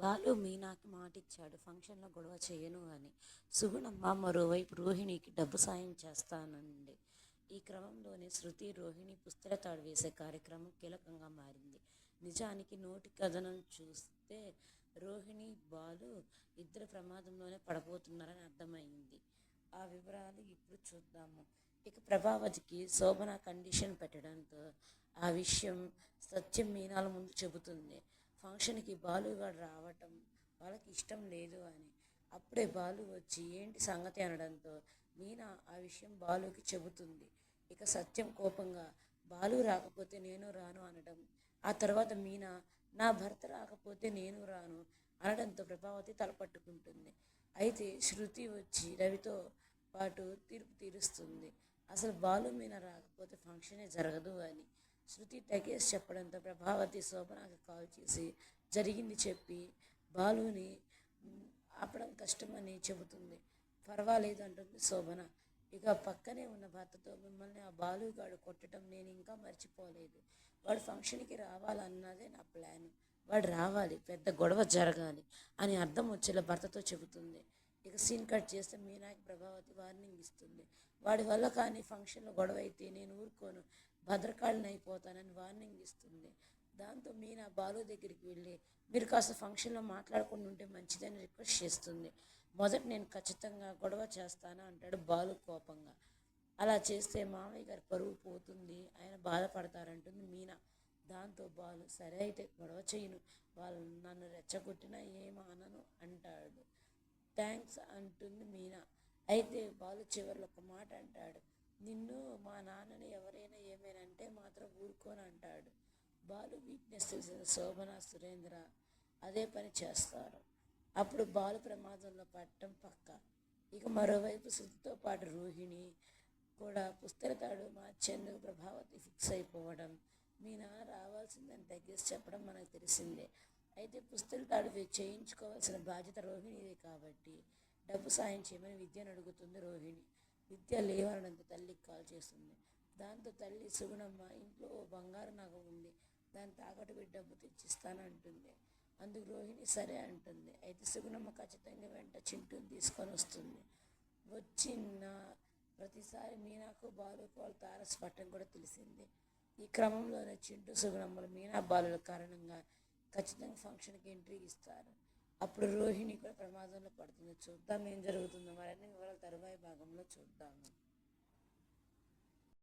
బాలు మీనాకి మాటిచ్చాడు ఫంక్షన్లో గొడవ చేయను అని. సుగుణమ్మ మరోవైపు రోహిణికి డబ్బు సాయం చేస్తానండి ఈ క్రమంలోనే శృతి రోహిణి పుస్తల తాడు వేసే కార్యక్రమం కీలకంగా మారింది. నిజానికి నోటి కథనం చూస్తే రోహిణి బాలు ఇద్దరు ప్రమాదంలోనే పడబోతున్నారని అర్థమైంది. ఆ వివరాలు ఇప్పుడు చూద్దాము. ఇక ప్రభావతికి శోభన కండిషన్ పెట్టడంతో ఆ విషయం సత్యం మీనాల ముందు చెబుతుంది. ఫంక్షన్కి బాలుగాడు రావటం వాళ్ళకి ఇష్టం లేదు అని. అప్పుడే బాలు వచ్చి ఏంటి సంగతి? అనడంతో మీనా ఆ విషయం బాలుకి చెబుతుంది. ఇక సత్యం కోపంగా బాలు రాకపోతే నేను రాను అనడం. ఆ తర్వాత మీనా నా భర్త రాకపోతే నేను రాను అనడంతో ప్రభావతి తలపట్టుకుంటుంది అయితే శృతి వచ్చి రవితో పాటు తీర్పు తీరుస్తుంది. అసలు బాలు మీన రాకపోతే ఫంక్షనే జరగదు అని. శృతి టగేస్ చెప్పడంతో ప్రభావతి శోభనాకి కాల్ చేసి జరిగింది చెప్పి బాలుని ఆపడం కష్టమని చెబుతుంది. పర్వాలేదు అంటుంది శోభన. ఇక పక్కనే ఉన్న భర్తతో మిమ్మల్ని ఆ బాలుగాడు కొట్టడం నేను ఇంకా మర్చిపోలేదు. వాడు ఫంక్షన్కి రావాలన్నదే నా ప్లాన్. వాడు రావాలి పెద్ద గొడవ జరగాలి అని అర్థం వచ్చేలా భర్తతో చెబుతుంది. ఇక సీన్ కట్ చేస్తే మీనాకి ప్రభావతి వార్నింగ్ ఇస్తుంది. వాడి వల్ల కానీ ఫంక్షన్లో గొడవ అయితే నేను ఊరుకోను. భద్రకాళిని అయిపోతానని వార్నింగ్ ఇస్తుంది. దాంతో మీనా బాలు దగ్గరికి వెళ్ళి మీరు కాస్త ఫంక్షన్లో మాట్లాడకుండా ఉంటే మంచిదని రిక్వెస్ట్ చేస్తుంది. మొదట నేను ఖచ్చితంగా గొడవ చేస్తాను అంటాడు బాలు కోపంగా. అలా చేస్తే మామయ్య గారి పరువు పోతుంది ఆయన బాధపడతారంటుంది మీనా. దాంతో బాలు సరే అయితే గొడవ చేయను. వాళ్ళు నన్ను రెచ్చగొట్టినా ఏమానను అంటాడు. థ్యాంక్స్ అంటుంది మీనా. అయితే బాలు చివరిలో ఒక మాట అంటాడు. నిన్ను మా నాన్నని ఎవరైనా ఏమైనా అంటే మాత్రం ఊరుకోని అంటాడు. బాలు వీక్నెస్ తెలిసిన శోభన సురేంద్ర అదే పని చేస్తారు. అప్పుడు బాలు ప్రమాదంలో పడటం పక్క. ఇక మరోవైపు శృతితో పాటు రోహిణి కూడా పుస్తకతాడు మార్చేందుకు ప్రభావతి ఫిక్స్ అయిపోవడం. మీనా రావాల్సిందని తగ్గించి చెప్పడం మనకు తెలిసిందే. అయితే పుస్తల తాడు చేయించుకోవాల్సిన బాధ్యత రోహిణిదే కాబట్టి డబ్బు సాయం చేయమని విద్యను అడుగుతుంది రోహిణి. విద్య లేవనంత తల్లికి కాల్ చేస్తుంది. దాంతో తల్లి సుగుణమ్మ ఇంట్లో ఓ బంగారు నగ ఉంది. దాన్ని తాకట్టు పెట్టి డబ్బు తెచ్చిస్తానంటుంది. అందుకు రోహిణి సరే అంటుంది. అయితే సుగుణమ్మ ఖచ్చితంగా వెంట చింటూని తీసుకొని వస్తుంది. వచ్చిన ప్రతిసారి మీనాకు బాలుకు వాళ్ళ తారస్ పట్టం కూడా తెలిసింది. ఈ క్రమంలోనే చింటూ సుగుణమ్మలు మీనా బాలుల కారణంగా ఖచ్చితంగా ఫంక్షన్కి ఎంట్రీ ఇస్తారు. అప్పుడు రోహిణి కూడా ప్రమాదంలో పడుతుంది. చూద్దాం ఏం జరుగుతుందో. మరిన్ని వివరాలు తరువాయి భాగంలో చూద్దాము.